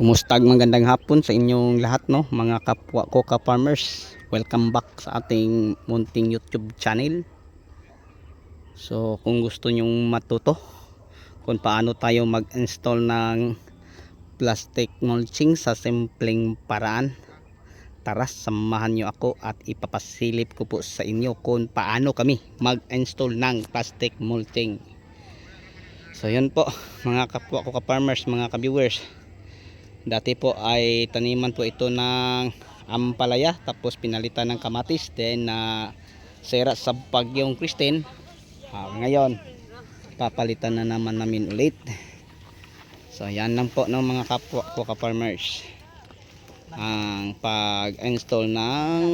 Kumusta magandang hapon sa inyong lahat no mga kapwa ko ka farmers. Welcome back sa ating munting YouTube channel. So kung gusto nyong matuto kung paano tayo mag-install ng plastic mulching sa simpleng paraan. Tara, samahan nyo ako at ipapasilip ko po sa inyo kung paano kami mag-install ng plastic mulching. So yun po mga kapwa ko ka farmers, mga ka-viewers. Dati po ay taniman po ito ng ampalaya tapos pinalitan ng kamatis then na sera sa bagyong Christine. Ah, ngayon papalitan na naman namin ulit. So yan lang po ng mga kapwa ko ka farmers. Ang pag-install ng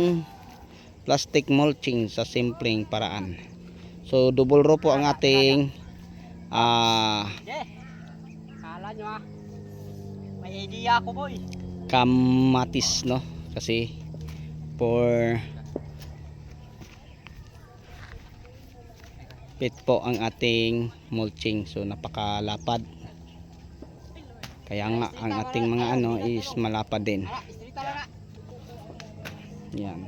plastic mulching sa simpleng paraan. So double row po ang ating ah ah. May idea ako boy. kamatis no? Kasi for pit po ang ating mulching so napakalapad. Kaya nga ang ating mga ano is malapad din. Yan.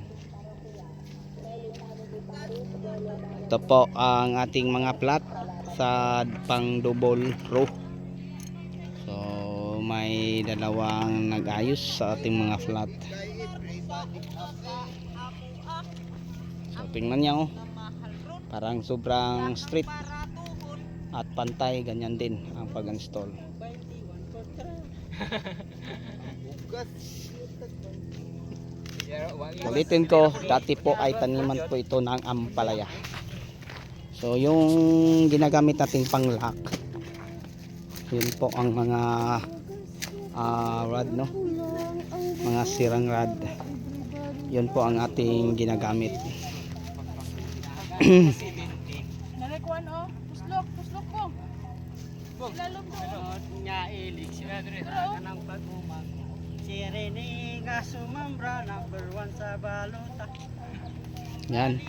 Ito po ang ating mga plat sa pang double row may dalawang nag-ayos sa ating mga flat. So tingnan niya oh. Parang sobrang straight at pantay ganyan din ang pag-install. Ulitin ko dati po ay taniman po ito ng ampalaya. So yung ginagamit nating panglock yun po ang mga ah, rod no mga sirang rod yun po ang ating ginagamit Nalikuan oh. Puslok, puslok. Lalom ko. Sunod nga ilig sa kanang pag-umang. Si nga sumambra number one sa yan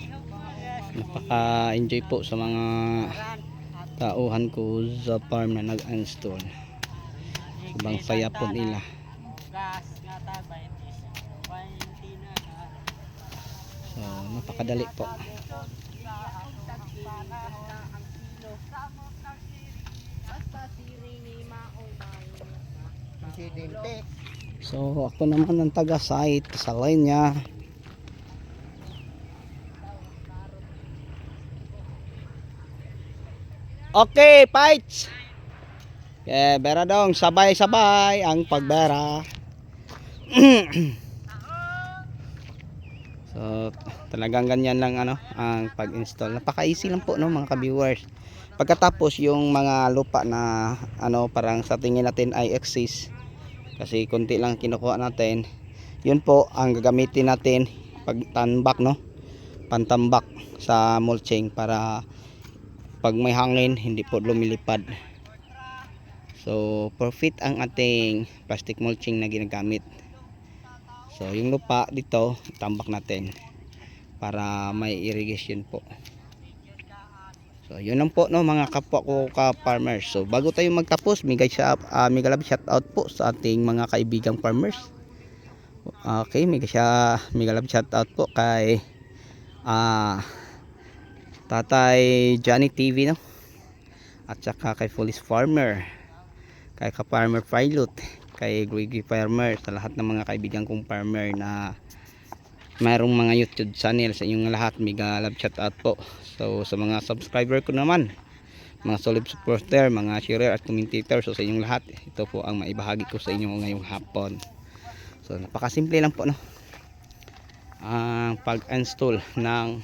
napaka-enjoy po sa mga tauhan ko sa farm na nag-install sobrang saya po nila gas nga ta 20 20 na na. so napakadali po so ako naman ang taga-site sa line niya Okay, fights! Okay, bera dong, sabay-sabay ang pagbera. so, talagang ganyan lang ano, ang pag-install. Napaka-easy lang po no mga ka-viewers. Pagkatapos yung mga lupa na ano parang sa tingin natin ay excess kasi konti lang kinukuha natin. Yun po ang gagamitin natin pag tanbak no. Pantambak sa mulching para pag may hangin hindi po lumilipad so profit ang ating plastic mulching na ginagamit. So yung lupa dito tambak natin para may irrigation po. So yun lang po no mga kapwa ko ka farmers so bago tayo magtapos mega shout uh, mega love shout out po sa ating mga kaibigang farmers. Okay mega siya mega love shout out po kay ah Tatay Johnny TV no. At saka kay Police Farmer, kay ka Farmer Pilot, kay Griggy Farmer, sa lahat ng mga kaibigan kong farmer na mayroong mga YouTube channel sa inyong lahat. Mega love shout out po. So sa mga subscriber ko naman, mga solid supporter, mga sharer at commentator so sa inyong lahat, ito po ang maibahagi ko sa inyo ngayong hapon. So napakasimple lang po no. Ang pag-install ng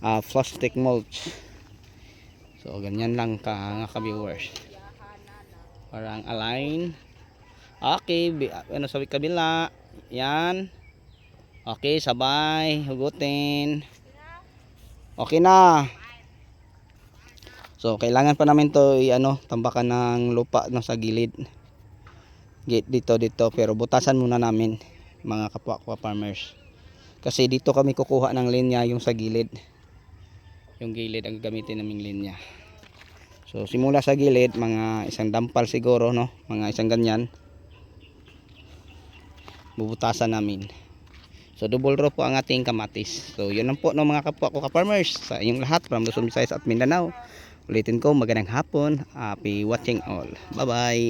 ah, plastic mulch so ganyan lang ka mga ka-viewers parang align. Okay ano sa kabila. Yan. Okay sabay hugutin. Okay na. So kailangan pa namin to ano tambakan ng lupa no, sa gilid. Dito dito pero butasan muna namin mga kapwa ko farmers. Kasi dito kami kukuha ng linya yung sa gilid. Yung gilid ang gagamitin naming linya So simula sa gilid mga isang dampal siguro no, mga isang ganyan. Bubutasan namin. So double row po ang ating kamatis. So yun lang po no mga kapwa ko ka-farmers sa inyong lahat from Luzon, Visayas at Mindanao. Ulitin ko magandang hapon. Happy watching all. Bye-bye.